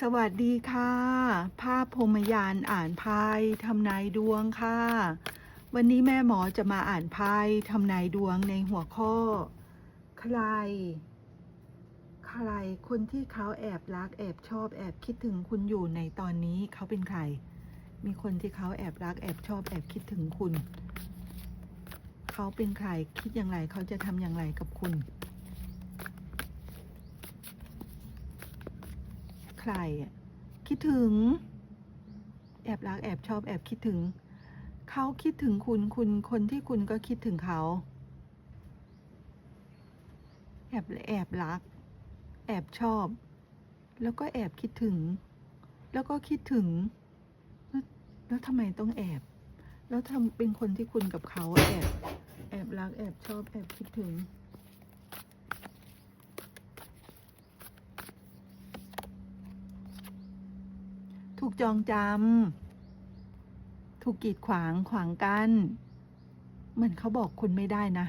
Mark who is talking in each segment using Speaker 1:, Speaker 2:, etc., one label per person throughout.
Speaker 1: สวัสดีค่ะ ภาพพรมยานอ่านไพ่ทำนายดวงค่ะ วันนี้แม่หมอจะมาอ่านไพ่ทำนายดวงในหัวข้อ ใคร ใครคนที่เขาแอบรักแอบชอบแอบคิดถึงคุณอยู่ในตอนนี้เขาเป็นใคร มีคนที่เขาแอบรักแอบชอบแอบคิดถึงคุณ เขาเป็นใครคิดอย่างไรเขาจะทำอย่างไรกับคุณ ใครอะคิดถึง แอบรักแอบชอบแอบคิดถึง เขาคิดถึงคุณคุณคนที่คุณก็คิดถึงเขา แอบแอบรัก แอบชอบ แล้วก็แอบคิดถึง แล้วก็คิดถึง แลแล้วทำไมต้องแอบ แล้วทำเป็นคนที่คุณกับเขาแอบ แอบรักแอบชอบแอบคิดถึง ถูกจองจำถูกกีดขวางขวางกันเหมือนเขาบอกคุณไม่ได้นะ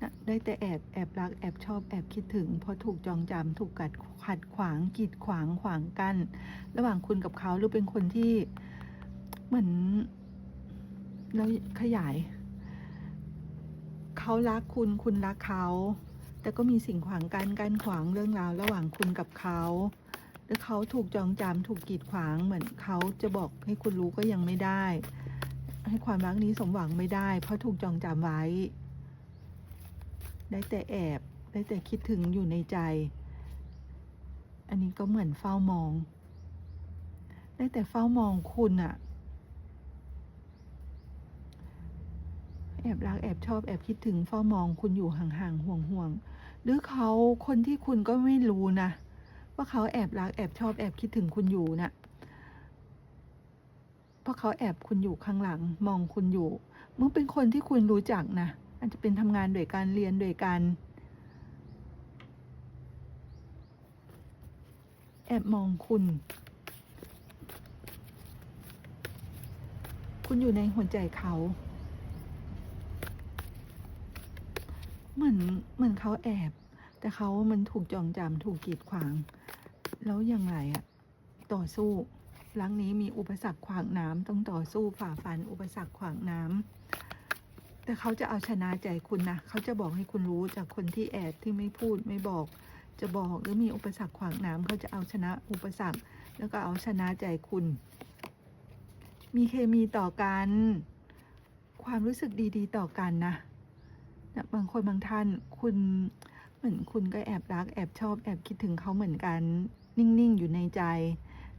Speaker 1: นะได้แต่แอบแอบรักแอบชอบแอบคิดถึง เพราะถูกจองจำถูกกัดขัดขวางกีดขวางขวางกัน ระหว่างคุณกับเขาหรือเป็นคนที่เหมือนแล้วขยายเขารักคุณคุณรักเขา แต่ก็มีสิ่งขวางกันกันขวางเรื่องราวระหว่างคุณกับเขา เขาถูกจองจำถูกกีดขวาง เหมือนเขาจะบอกให้คุณรู้ก็ยังไม่ได้ ให้ความรักนี้สมหวังไม่ได้ เพราะถูกจองจำไว้ ได้แต่แอบ ได้แต่คิดถึงอยู่ในใจ อันนี้ก็เหมือนเฝ้ามอง ได้แต่เฝ้ามองคุณอะแอบรักแอบชอบแอบคิดถึงเฝ้ามองคุณอยู่ห่างๆห่วงๆหรือเขาคนที่คุณก็ไม่รู้นะ ว่าเขาแอบรักแอบชอบแอบคิดถึงคุณอยู่นะ่ะเพราะเขาแอบคุณอยู่ข้างหลังมองคุณอยู่ มึงเป็นคนที่คุณรู้จักนะอาจจะเป็นทำงานด้วยกันเรียนด้วยกัน แอบมองคุณ คุณอยู่ในหัวใจเขา เหมือนเหมือนเขาแอบ แต่เขามันถูกจองจำถูกกีดขวาง แล้วยังไงอะต่อสู้ครั้งนี้มีอุปสรรคขวางน้ำต้องต่อสู้ฝ่าฟัน อุปสรรคขวางน้ำแต่เขาจะเอาชนะใจคุณนะเขาจะบอกให้คุณรู้จากคนที่แอบที่ไม่พูดไม่บอก จะบอกหรือมีอุปสรรคขวางน้ำเขาจะเอาชนะอุปสรรค แล้วก็เอาชนะใจคุณ มีเคมีต่อกัน ความรู้สึกดีๆ ต่อกันนะนะบางคนบางท่านคุณเหมือนคุณก็แอบรักแอบชอบแอบคิดถึงเขาเหมือนกัน นิ่ง ๆ อยู่ในใจ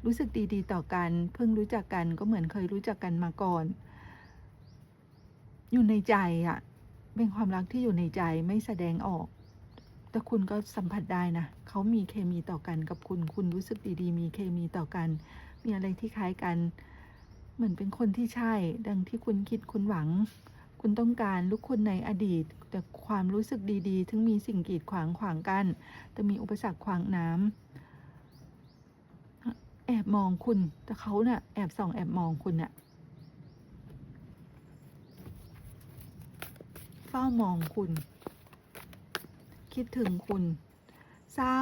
Speaker 1: รู้สึกดี ๆ ต่อกัน เพิ่งรู้จักกันก็เหมือนเคยรู้จักกันมาก่อน อยู่ในใจอะเป็นความรักที่อยู่ในใจไม่แสดงออก แต่คุณก็สัมผัสได้นะเขามีเคมีต่อกันกับคุณ คุณรู้สึกดี ๆ มีเคมีต่อกัน มีอะไรที่คล้ายกัน เหมือนเป็นคนที่ใช่ ดังที่คุณคิดคุณหวัง คุณต้องการลูกคุณในอดีต แต่ความรู้สึกดี ๆ ถึงมีสิ่งกีดขวางขวางกัน แต่มีอุปสรรคขวางน้ำ แอบมองคุณ แต่เขาเนะ่ะแอบส่องแอบมองคุณน่ะเฝ้ามองคุณ คิดถึงคุณ เศร้า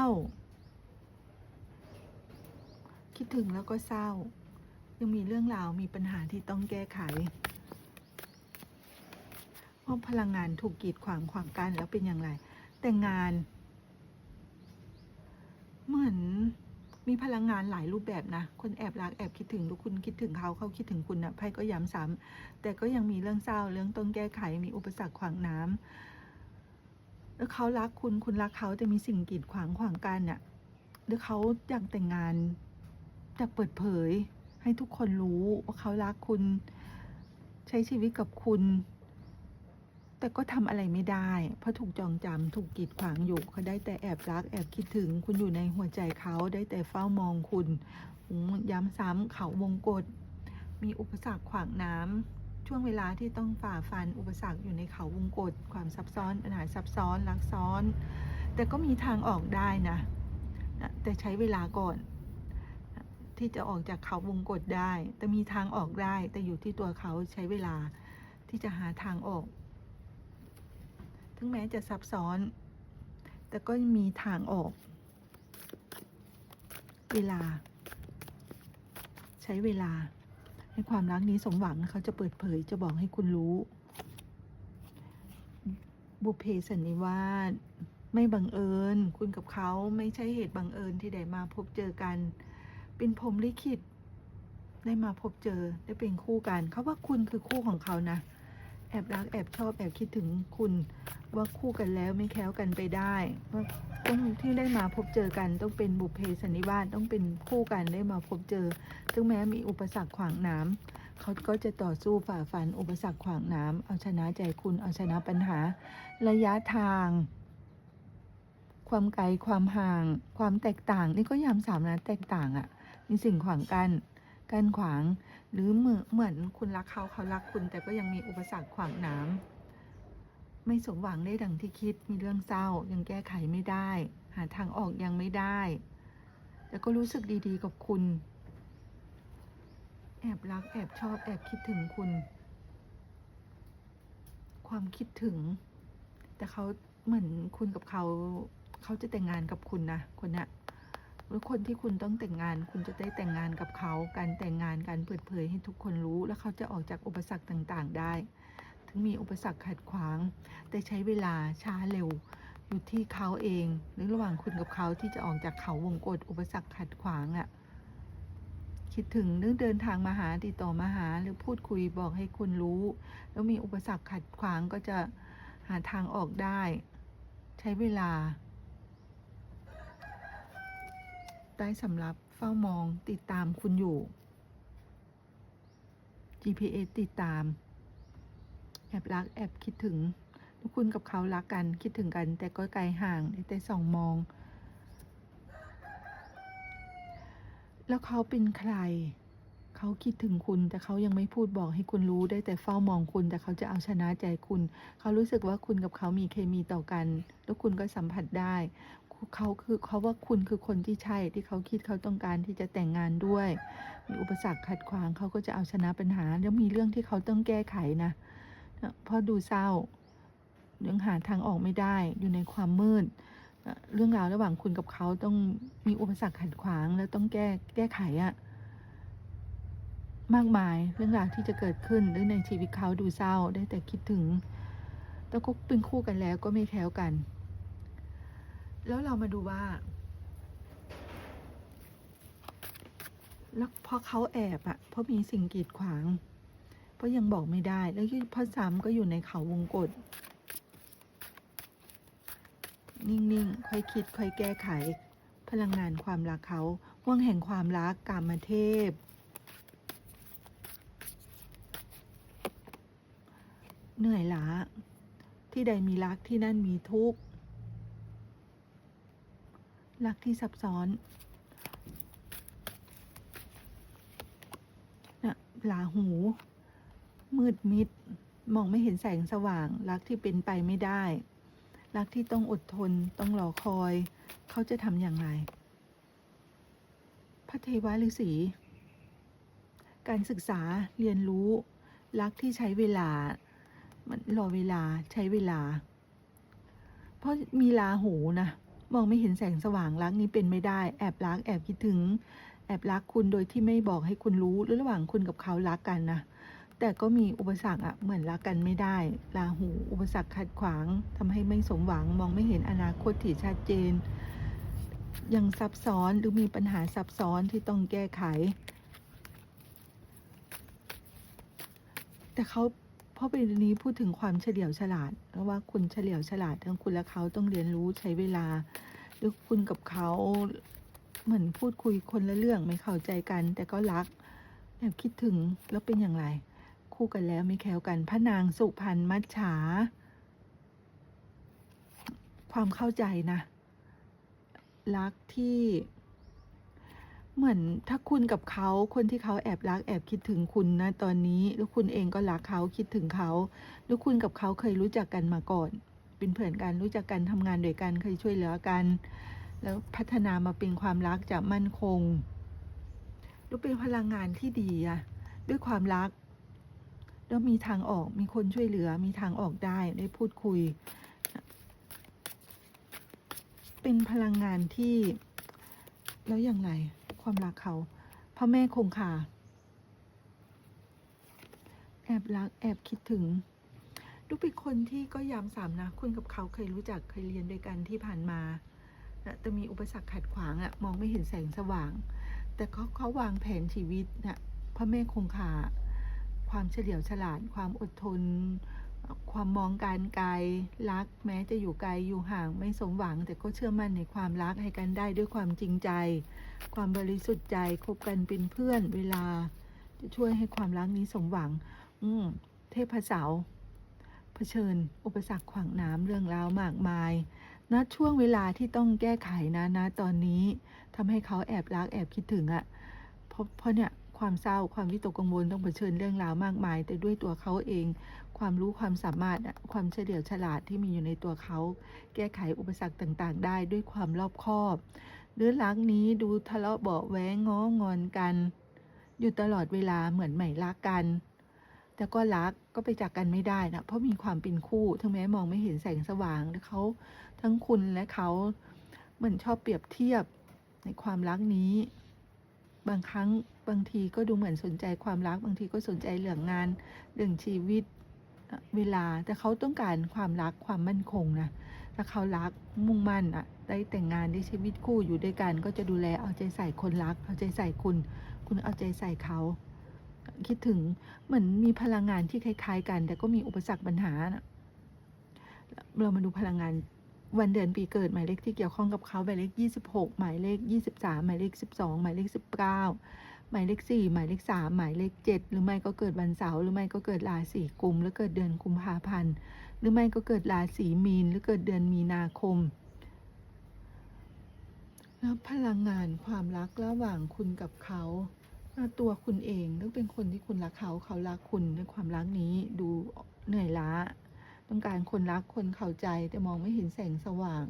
Speaker 1: คิดถึงแล้วก็เศร้า ยังมีเรื่องราวมีปัญหาที่ต้องแก้ไขเพราะพลังงานถูกกีดขวางขวางกันแล้วเป็นอย่างไร แต่งาน เหมือน มีพลังงานหลายรูปแบบนะ คนแอบรักแอบคิดถึงหรือคุณคิดถึงเขาเขาคิดถึงคุณนะไพ่ก็ย้ำซ้ำแต่ก็ยังมีเรื่องเศร้าเรื่องต้องแก้ไขมีอุปสรรคขวางน้ำแล้วเขารักคุณคุณรักเขาแต่มีสิ่งกีดขวางขวางกันเนี่ยหรือเขาอยากแต่งงานอยากเปิดเผยให้ทุกคนรู้ว่าเขารักคุณ ใช้ชีวิตกับคุณ แต่ก็ทำอะไรไม่ได้ เพราะถูกจองจำถูกกีดขวางอยู่เขาได้แต่แอบรักแอบคิดถึง คุณอยู่ในหัวใจเขาได้แต่เฝ้ามองคุณ ย้ำซ้ำเขาวงกฏมีอุปสรรคขวางน้ำช่วงเวลาที่ต้องฝ่าฟันอุปสรรคอยู่ในเขาวงกฏความซับซ้อนปัญหาซับซ้อนรักซ้อน แต่ก็มีทางออกได้นะนะแต่ใช้เวลาก่อน ที่จะออกจากเขาวงกฏได้ แต่มีทางออกได้ แต่อยู่ที่ตัวเขาใช้เวลาที่จะหาทางออก ถึงแม้จะซับซ้อน แต่ก็มีทางออก เวลา ใช้เวลา ให้ความรักนี้สมหวังเขาจะเปิดเผยจะบอกให้คุณรู้ บุพเพสันนิวาสไม่บังเอิญ คุณกับเขาไม่ใช่เหตุบังเอิญที่ได้มาพบเจอกัน เป็นพรหมลิขิตได้มาพบเจอได้เป็นคู่กัน เขาว่าคุณคือคู่ของเขานะ แอบรักแอบชอบแอบคิดถึงคุณว่าคู่กันแล้วไม่แคล้วกันไปได้ว่าต้องที่ได้มาพบเจอกันต้องเป็นบุพเพสันนิวาสต้องเป็นคู่กันได้มาพบเจอ ถึงแม้มีอุปสรรคขวางน้ำเขาก็จะต่อสู้ฝ่าฟันอุปสรรคขวางน้ำเอาชนะใจคุณเอาชนะปัญหา ระยะทาง ความไกลความห่าง ความแตกต่าง นี่ก็ยามสามนะแตกต่างอะ่ะ มีสิ่งขวางกัน กั้นขวาง หรือเหมือนเหมือนคุณรักเขาเขารักคุณ แต่ก็ยังมีอุปสรรคขวางน้ำไม่สมหวังได้ดังที่คิดมีเรื่องเศร้า ยังแก้ไขไม่ได้ หาทางออกยังไม่ได้ แต่ก็รู้สึกดีๆกับคุณ แอบรักแอบชอบแอบคิดถึงคุณ ความคิดถึง แต่เขาเหมือนคุณกับเขา เขาจะแต่งงานกับคุณนะคนเนี้ย แล้วคนที่คุณต้องแต่งงาน คุณจะได้แต่งงานกับเขา การแต่งงานการเปิดเผยให้ทุกคนรู้ แล้วเขาจะออกจากอุปสรรคต่างๆได้ ถึงมีอุปสรรคขัดขวาง แต่ใช้เวลาช้าเร็ว อยู่ที่เขาเองหรือระหว่างคุณกับเขาที่จะออกจากเขาวงกฏอุปสรรคขัดขวางอะ่ะคิดถึงนึกเดินทางมาหาติดต่อมาหาหรือพูดคุยบอกให้คุณรู้ แล้วมีอุปสรรคขัดขวางก็จะหาทางออกได้ ใช้เวลา ได้สำหรับเฝ้ามองติดตามคุณอยู่ GPS ติดตาม แอบรักแอบคิดถึง ทุกคุณกับเขารักกันคิดถึงกัน แต่ก็ไกลห่างแต่ส่องมอง แล้วเขาเป็นใคร เขาคิดถึงคุณ แต่เขายังไม่พูดบอกให้คุณรู้ได้แต่เฝ้ามองคุณ แต่เขาจะเอาชนะใจคุณ เขารู้สึกว่าคุณกับเขามีเคมีต่อกัน แล้วคุณก็สัมผัสได้ เขาคือเขาว่าคุณคือคนที่ใช่ที่เขาคิดเขาต้องการที่จะแต่งงานด้วย มีอุปสรรคขัดขวางเขาก็จะเอาชนะปัญหา แล้วมีเรื่องที่เขาต้องแก้ไขนะเพราะดูเศร้ายังหาทางออกไม่ได้อยู่ในความมืดเรื่องราวระหว่างคุณกับเขาต้องมีอุปสรรคขัดขวางแล้วต้องแก้แก้ไขอะมากมายเรื่องราวที่จะเกิดขึ้นหรือในชีวิตเขาดูเศร้าได้แต่คิดถึงแต่ก็เป็นคู่กันแล้วก็ไม่แคล้วกัน แล้วเรามาดูว่า แล้วพราะเขาแอบอะเพราะมีสิ่งกีดขวาง เพราะยังบอกไม่ได้ แล้วพราะซ้ำก็อยู่ในเขาวงกฏนิ่ง ๆ ค่อยคิด ค่อยแก้ไข พลังงานความรักเขาห่วงแห่งความรักกามเทพ เหนื่อยล้า ที่ใดมีรักที่นั่นมีทุกข์ รักที่ซับซ้อนนะลาหู มืดมิด มองไม่เห็นแสงสว่าง รักที่เป็นไปไม่ได้ รักที่ต้องอดทน ต้องรอคอย เขาจะทำอย่างไร พระเทวฤาษีการศึกษาเรียนรู้ รักที่ใช้เวลา มันรอเวลาใช้เวลา เพราะมีลาหูนะ มองไม่เห็นแสงสว่างรักนี้เป็นไม่ได้ แอบรักแอบคิดถึง แอบรักคุณโดยที่ไม่บอกให้คุณรู้หรือระหว่างคุณกับเขารักกันนะแต่ก็มีอุปสรรคอะเหมือนรักกันไม่ได้ลาหู อุปสรรคขัดขวางทำให้ไม่สมหวังมองไม่เห็นอนาคตที่ชัดเจน ยังซับซ้อนหรือมีปัญหาซับซ้อนที่ต้องแก้ไข แต่เขา ราะเป็นนี้พูดถึงความเฉลียวฉลาดเพราะว่าคุณเฉลียวฉลาดทั้งคุณและเขาต้องเรียนรู้ใช้เวลา หรือคุณกับเขาเหมือนพูดคุยคนละเรื่องไม่เข้าใจกัน แต่ก็รักแอบคิดถึงแล้วเป็นอย่างไร คู่กันแล้วไม่แคล้วกันพระนางสุพรรณมัจฉา ความเข้าใจนะ รักที่ เหมือนถ้าคุณกับเขาคนที่เขาแอบรักแอบคิดถึงคุณนะตอนนี้แล้วคุณเองก็รักเขาคิดถึงเขาแล้วคุณกับเขาเคยรู้จักกันมาก่อน เป็นเพื่อนกันรู้จักกันทำงานด้วยกันเคยช่วยเหลือกัน แล้วพัฒนามาเป็นความรักจะมั่นคงแล้วเป็นพลังงานที่ดีอะด้วยความรักแล้วมีทางออกมีคนช่วยเหลือมีทางออกได้ได้พูดคุย เป็นพลังงานที่แล้วอย่างไร ความรักเขาพ่อแม่คงคาแอบรักแอบคิดถึงดูเป็นคนที่ก็ยามสามนะ คุณกับเขาเคยรู้จักเคยเรียนด้วยกันที่ผ่านมาแต่มีอุปสรรคขัดขวางอะมองไม่เห็นแสงสว่าง แต่เขาเขาวางแผนชีวิตนะพ่อแม่คงคาความเฉลียวฉลาดความอดทน ความมองการไกลรักแม้จะอยู่ไกลอยู่ห่างไม่สมหวัง แต่ก็เชื่อมั่นในความรักให้กันได้ด้วยความจริงใจ ความบริสุทธิ์ใจคบกันเป็นเพื่อนเวลา จะช่วยให้ความรักนี้สมหวัง อืมเทพเสาเผชิญ อุปสรรคขวางน้ำเรื่องราวมากมายณช่วงเวลาที่ต้องแก้ไขนะนะตอนนี้ทำให้เขาแอบรักแอบคิดถึงอะเพราะเพราะเนี่ยความเศร้าความวิตกกังวลต้องเผชิญเรื่องราวมากมาย แต่ด้วยตัวเขาเอง ความรู้ความสามารถความเฉลียวฉลาดที่มีอยู่ในตัวเขา แก้ไขอุปสรรคต่างๆ ได้ด้วยความรอบคอบเรื่องรักนี้ดูทะเลาะเบาแว้งง้องอนกัน อยู่ตลอดเวลาเหมือนใหม่รักกันแต่ก็รักก็ไปจากกันไม่ได้นะเพราะมีความเป็นคู่ถึงแม้มองไม่เห็นแสงสว่างแต่เขาทั้งคุณและเขาเหมือนชอบเปรียบเทียบในความรักนี้ บางครั้งบางทีก็ดูเหมือนสนใจความรัก บางทีก็สนใจเรื่องงานเรื่องชีวิต เวลาแต่เขาต้องการความรักความมั่นคงนะถ้าเขารักมุ่งมั่นอะได้แต่งงานได้ชีวิตคู่อยู่ด้วยกันก็จะดูแลเอาใจใส่คนรัก เอาใจใส่คุณ คุณเอาใจใส่เขา คิดถึงเหมือนมีพลังงานที่คล้าย ๆ กัน แต่ก็มีอุปสรรคปัญหานะเรามาดูพลังงานวันเดือนปีเกิดหมายเลขที่เกี่ยวข้องกับเขาหมายเลข 26 หมายเลข 23 หมายเลข 12 หมายเลข 19 หมายเลข4หมายเลข3หมายเลข 7 หรือไม่ก็เกิดวันเสาร์หรือไม่ก็เกิดราศีกุม หรือเกิดเดือนกุมภาพันธ์หรือไม่ก็เกิดราศีมีน หรือเกิดเดือนมีนาคมแล้วพลังงานความรักระหว่างคุณกับเขาตัวคุณเองต้องเป็นคนที่คุณรักเขาเขารักคุณในความรักนี้ดูเหนื่อยล้า ต้องการคนรักคนเข้าใจแต่มองไม่เห็นแสงสว่าง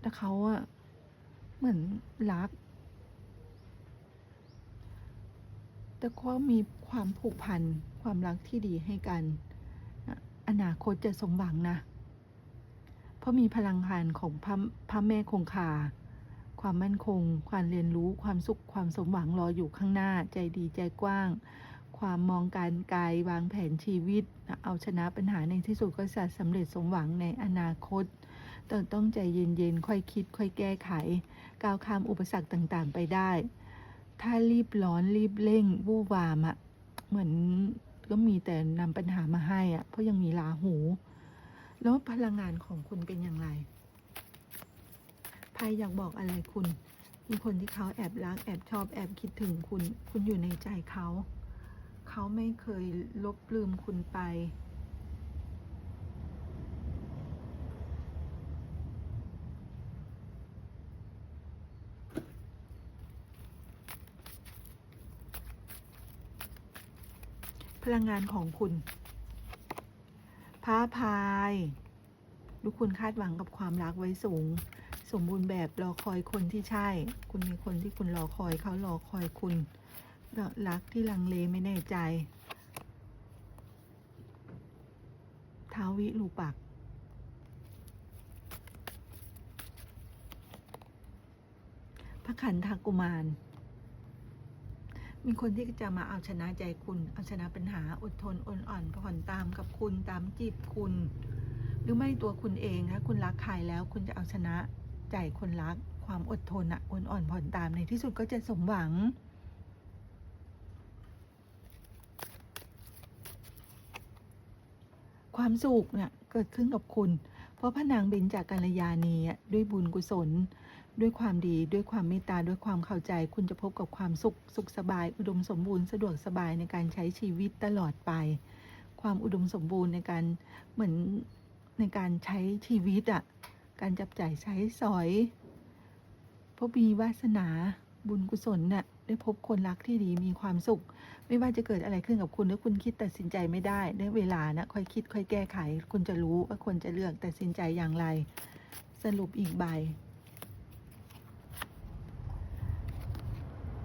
Speaker 1: แต่เขาอะเหมือนรัก แต่ก็มีความผูกพันความรักที่ดีให้กันอนาคตจะสมหวังนะ เพราะมีพลังงานของพระพระแม่คงคา ความมั่นคง ความเรียนรู้ ความสุข ความสมหวังรออยู่ข้างหน้า ใจดีใจกว้าง ความมองการไกลวางแผนชีวิต เอาชนะปัญหาในที่สุดก็จะสำเร็จสมหวังในอนาคตแต่ต้องใจเย็นๆ ค่อยคิด ค่อยแก้ไข ก้าวข้ามอุปสรรคต่างๆ ไปได้ ถ้ารีบร้อนรีบเร่งวู่วามอะเหมือนก็มีแต่นำปัญหามาให้อะเพราะยังมีลาหู แล้วพลังงานของคุณเป็นอย่างไรไพ่อยากบอกอะไรคุณ มีคนที่เขาแอบรัก แอบชอบแอบคิดถึงคุณ คุณอยู่ในใจเขา เขาไม่เคยลบลืมคุณไป พลังงานของคุณพระพายลูกคุณคาดหวังกับความรักไว้สูง สมบูรณ์แบบรอคอยคนที่ใช่ คุณมีคนที่คุณรอคอยเขารอคอยคุณรักที่ลังเลไม่แน่ใจท้าวิลูปัก พระขันธกุมาร มีคนที่จะมาเอาชนะใจคุณ เอาชนะปัญหาอดทนอดอ่อนผ่อนตามกับคุณตามจีบคุณ หรือไม่ตัวคุณเองถ้าคุณรักใครแล้วคุณจะเอาชนะใจคนรัก ความอดทนอะอดอ่อนผ่อนตามในที่สุดก็จะสมหวังความสุขเนี่ยเกิดขึ้นกับคุณ เพราะพระนางเบญจากกัลยาณีด้วยบุญกุศล ด้วยความดีด้วยความเมตตาด้วยความเข้าใจ คุณจะพบกับความสุขสุขสบาย อุดมสมบูรณ์สะดวกสบายในการใช้ชีวิตตลอดไป ความอุดมสมบูรณ์ในการเหมือนในการใช้ชีวิตอะ่ะการจับจ่ายใช้สอยเพราะมีวาสนาบุญกุศลน่ะได้พบคนรักที่ดีมีความสุข ไม่ว่าจะเกิดอะไรขึ้นกับคุณถ้าคุณคิดตัดสินใจไม่ได้ได้เวลานะค่อยคิดค่อยแก้ไข คุณจะรู้ว่าควรจะเลือกตัดสินใจอย่างไร สรุปอีกใบ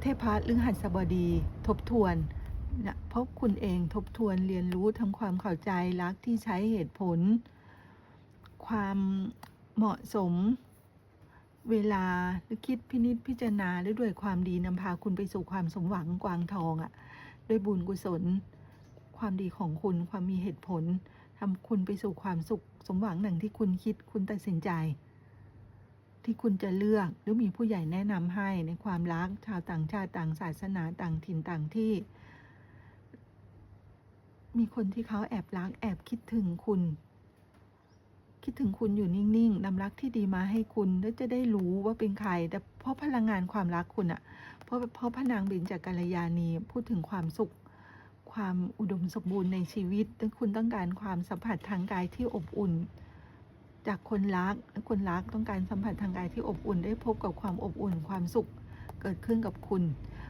Speaker 1: ทพะลึงหัสบดี ทบทวนนะเพราะคุณเองทบทวนเรียนรู้ทั้งความเข้าใจรักที่ใช้เหตุผล ความเหมาะสม เวลาหรือคิดพินิจพิจารณาหรือด้วยความดีนำพาคุณไปสู่ความสมหวังกวางทองอะ่ะ ด้วยบุญกุศล ความดีของคุณความมีเหตุผลทำคุณไปสู่ความสุขสมหวังหนังที่คุณคิดคุณตัดสินใจ ที่คุณจะเลือกหรือมีผู้ใหญ่แนะนำให้ในความรักชาวต่างชาติต่างศาสนาต่างถิ่นต่างที่ มีคนที่เขาแอบรักแอบคิดถึงคุณ คิดถึงคุณอยู่นิ่งๆนำรักที่ดีมาให้คุณแล้วจะได้รู้ว่าเป็นใคร แต่เพราะพลังงานความรักคุณอะเพราะเพราะพระนางเบญจกัลยาณีพูดถึงความสุข ความอุดมสมบูรณ์ในชีวิตและคุณต้องการความสัมผัสทางกายที่อบอุ่น จากคนรัก คนรักต้องการสัมผัสทางกายที่อบอุ่นได้พบกับความอบอุ่นความสุขเกิดขึ้นกับคุณ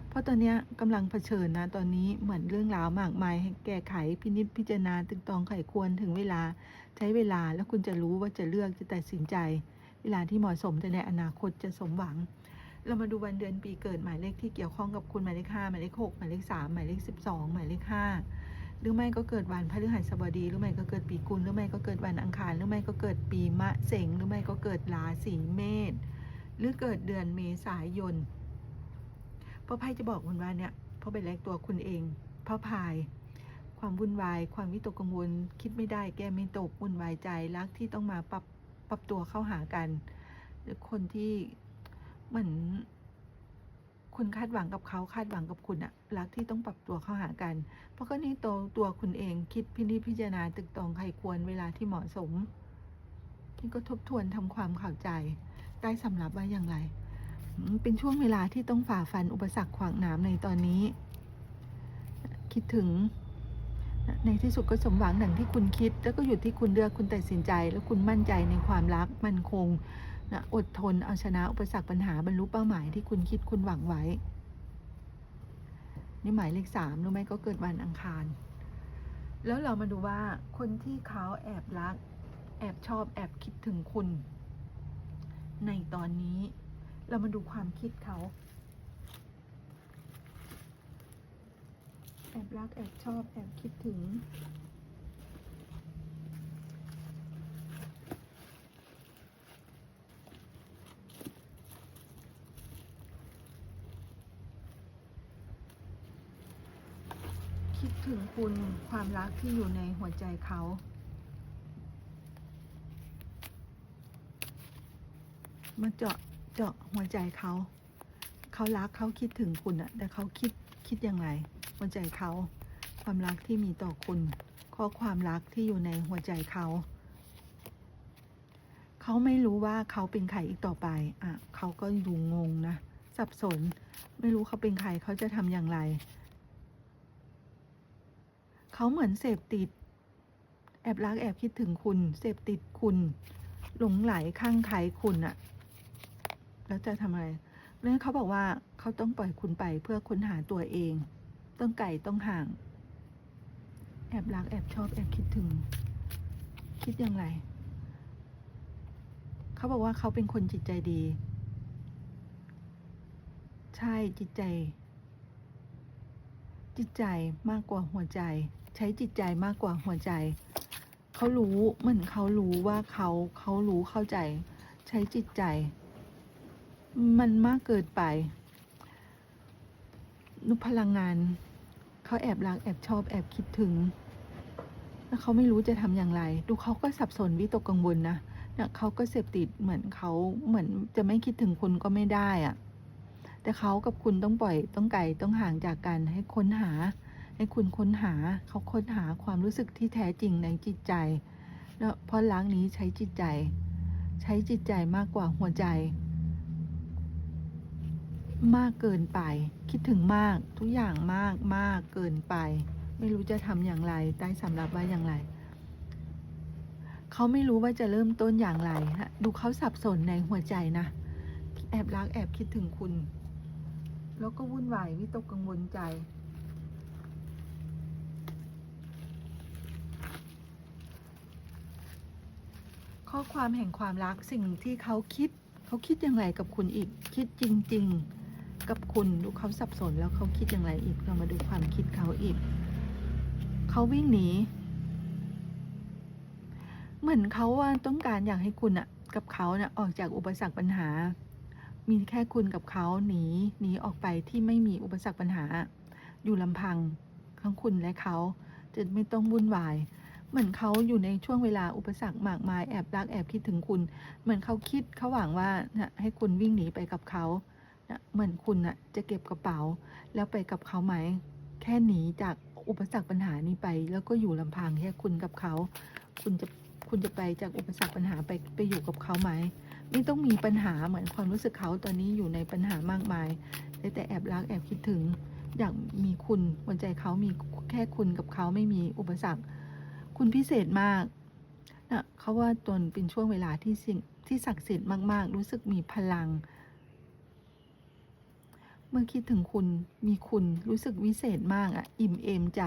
Speaker 1: เพราะตอนนี้กำลังเผชิญนะตอนนี้เหมือนเรื่องราวมากมายให้แก้ไขพินิจพิจารณาตึกตองไขควรถึงเวลาใช้เวลาแล้วคุณจะรู้ว่าจะเลือกจะตัดสินใจ เวลาที่เหมาะสมแต่ในอนาคตจะสมหวัง เรามาดูวันเดือนปีเกิดหมายเลขที่เกี่ยวข้องกับคุณหมายเลขห้าหมายเลขหกหมายเลขสามหมายเลขสิบสองหมายเลขห้า หรือไม่ก็เกิดวันพฤหัสบดี หรือไม่ก็เกิดปีกุล หรือไม่ก็เกิดวันอังคาร หรือไม่ก็เกิดปีมะเสงหรือไม่ก็เกิดราศีเมษ หรือเกิดเดือนเมษายนเพราะไพ่จะบอกคุณว่าเนี่ยเพราะเป็นแรกตัวคุณเองเพราะพายความวุ่นวาย ความวิตกกังวล คิดไม่ได้ แก้ไม่ตก วุ่นวายใจ รักที่ต้องมาปรับปรับตัวเข้าหากันหรือคนที่เหมือน คุณคาดหวังกับเขาคาดหวังกับคุณอะรักที่ต้องปรับตัวเข้าหากัน เพราะก็นี่ตัวตัวคุณเองคิดพินิจพิจารณาตึกตองใครควรเวลาที่เหมาะสมนี่ก็ทบทวนทำความเข้าใจ ได้สำรับว่าอย่างไร เป็นช่วงเวลาที่ต้องฝ่าฟันอุปสรรคขวางหน้ำในตอนนี้ คิดถึงในที่สุดก็สมหวังดังที่คุณคิด แล้วก็อยู่ที่คุณเลือกคุณตัดสินใจ แล้วคุณมั่นใจในความรักมั่นคง นะอดทนเอาชนะอุปสรรคปัญหาบรรลุเป้าหมายที่คุณคิดคุณหวังไว้ นี่หมายเลขสามรู้ไหมก็เกิดวันอังคาร แล้วเรามาดูว่าคนที่เขาแอบรัก แอบชอบแอบคิดถึงคุณ ในตอนนี้ เรามาดูความคิดเขาแอบรักแอบชอบแอบคิดถึง คิดถึงคุณความรักที่อยู่ในหัวใจเขามาเจาะเจาะหัวใจเขา เขารักเขาคิดถึงคุณอะแต่เขาคิดคิดยังไงหัวใจเขา ความรักที่มีต่อคุณ ข้อความรักที่อยู่ในหัวใจเขา เขาไม่รู้ว่าเขาเป็นใครอีกต่อไปอะเขาก็ดูงงนะ สับสน ไม่รู้เขาเป็นใครเขาจะทำอย่างไร เขาเหมือนเสพติด แอบรักแอบคิดถึงคุณ เสพติดคุณ หลงไหลข้างใครคุณอะแล้วจะทำอะไรเรื่องเขาบอกว่าเขาต้องปล่อยคุณไปเพื่อค้นหาตัวเอง ต้องไก่ต้องห่าง แอบรักแอบชอบแอบคิดถึง คิดอย่างไรเขาบอกว่าเขาเป็นคนจิตใจดี ใช่จิตใจ จิตใจมากกว่าหัวใจ ใช้จิตใจมากกว่าหัวใจ เขารู้เหมือนเขารู้ว่าเขาเขารู้เข้าใจ ใช้จิตใจ มันมากเกินไป นุพลังงานเขาแอบรักแอบชอบแอบคิดถึงแล้วเขาไม่รู้จะทำอย่างไร ดูเขาก็สับสนวิตกกังวลนะเนี่ยเขาก็เสพติดเหมือนเขาเหมือนจะไม่คิดถึงคุณก็ไม่ได้อะแต่เขากับคุณต้องปล่อยต้องไกลต้องห่างจากกันให้ค้นหา ให้คุณค้นหาเขาค้นหาความรู้สึกที่แท้จริงในจิตใจ แล้วเพราะล้างนี้ใช้จิตใจ ใช้จิตใจมากกว่าหัวใจ มากเกินไป คิดถึงมากทุกอย่างมากมากเกินไป ไม่รู้จะทำอย่างไรใต้สำรับว่าอย่างไรเขาไม่รู้ว่าจะเริ่มต้นอย่างไรนะดูเขาสับสนในหัวใจนะแอบรักแอบคิดถึงคุณ แล้วก็วุ่นวายวิตกกังวลใจ ข้อความแห่งความรักสิ่งที่เขาคิด เขาคิดอย่างไรกับคุณอีก คิดจริง ๆ กับคุณดูเขาสับสนแล้วเขาคิดอย่างไรอีกเรามาดูความคิดเขาอีก เขาวิ่งหนี เหมือนเขาว่าต้องการอยากให้คุณอะกับเขาเนะ่ะออกจากอุปสรรคปัญหา มีแค่คุณกับเขาหนีหนีออกไปที่ไม่มีอุปสรรคปัญหา อยู่ลำพังทั้งคุณและเขาจะไม่ต้องวุ่นวาย เหมือนเขาอยู่ในช่วงเวลาอุปสรรคมากมายแอบรักแอบคิดถึงคุณ เหมือนเขาคิดเขาหวังว่านะให้คุณวิ่งหนีไปกับเขานะเหมือนคุณนะจะเก็บกระเป๋า แล้วไปกับเขาไหม แค่หนีจากอุปสรรคปัญหานี้ไป แล้วก็อยู่ลำพังแค่คุณกับเขา คุณจะคุณจะไปจากอุปสรรคปัญหาไปไปอยู่กับเขาไหมไม่ต้องมีปัญหาเหมือนความรู้สึกเขาตอนนี้อยู่ในปัญหามากมายแต่แต่แอบรักแอบคิดถึง อยากมีคุณหัวใจเขามีแค่คุณกับเขาไม่มีอุปสรรค คุณพิเศษมากนะเขาว่าตนเป็นช่วงเวลาที่สิ่งที่ศักดิ์สิทธิ์มาก ๆ รู้สึกมีพลัง เมื่อคิดถึงคุณมีคุณรู้สึกวิเศษมากอะ อิ่มเอมใจ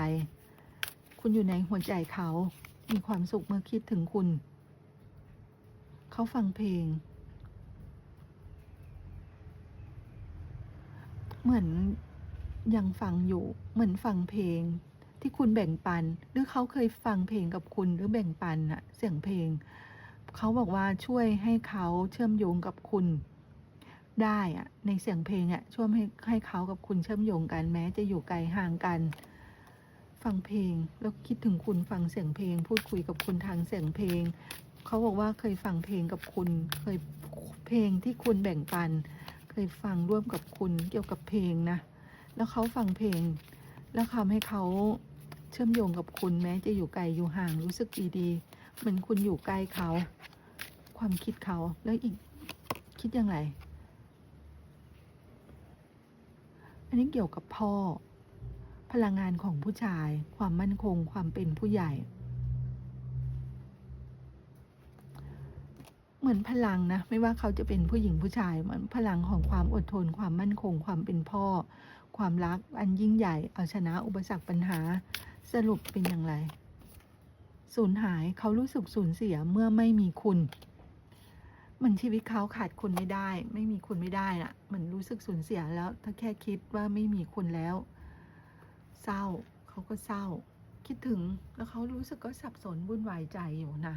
Speaker 1: คุณอยู่ในหัวใจเขา มีความสุขเมื่อคิดถึงคุณ เขาฟังเพลง เหมือนยังฟังอยู่ เหมือนฟังเพลง ที่คุณแบ่งปัน หรือเขาเคยฟังเพลงกับคุณหรือแบ่งปันอะเสียงเพลง เขาบอกว่าช่วยให้เขาเชื่อมโยงกับคุณได้อะในเสียงเพลงอะช่วยให้ให้เขากับคุณเชื่อมโยงกันแม้จะอยู่ไกลห่างกัน ฟังเพลงแล้วคิดถึงคุณฟังเสียงเพลง พูดคุยกับคุณทางเสียงเพลง เขาบอกว่าเคยฟังเพลงกับคุณ เคยเพลงที่คุณแบ่งปัน เคยฟังร่วมกับคุณเกี่ยวกับเพลงนะแล้วเขาฟังเพลง แล้วทำให้เขา เชื่อมโยงกับคุณแม้จะอยู่ไกลอยู่ห่างรู้สึกดีๆเหมือนคุณอยู่ใกล้เขา ความคิดเขาแล้วอีกคิดยังไงอันนี้เกี่ยวกับพ่อ พลังงานของผู้ชาย ความมั่นคง ความเป็นผู้ใหญ่ เหมือนพลังนะ ไม่ว่าเขาจะเป็นผู้หญิงผู้ชายเหมือนพลังของความอดทน ความมั่นคง ความเป็นพ่อ ความรักอันยิ่งใหญ่ เอาชนะอุปสรรคปัญหา สรุปเป็นอย่างไร สูญหายเขารู้สึกสูญเสียเมื่อไม่มีคุณเหมือนชีวิตเขาขาดคุณไม่ได้ ไม่มีคุณไม่ได้น่ะเหมือนรู้สึกสูญเสียแล้ว ถ้าแค่คิดว่าไม่มีคุณแล้ว เศร้าเขาก็เศร้า คิดถึงแล้วเขารู้สึกก็สับสนวุ่นวายใจอยู่นะ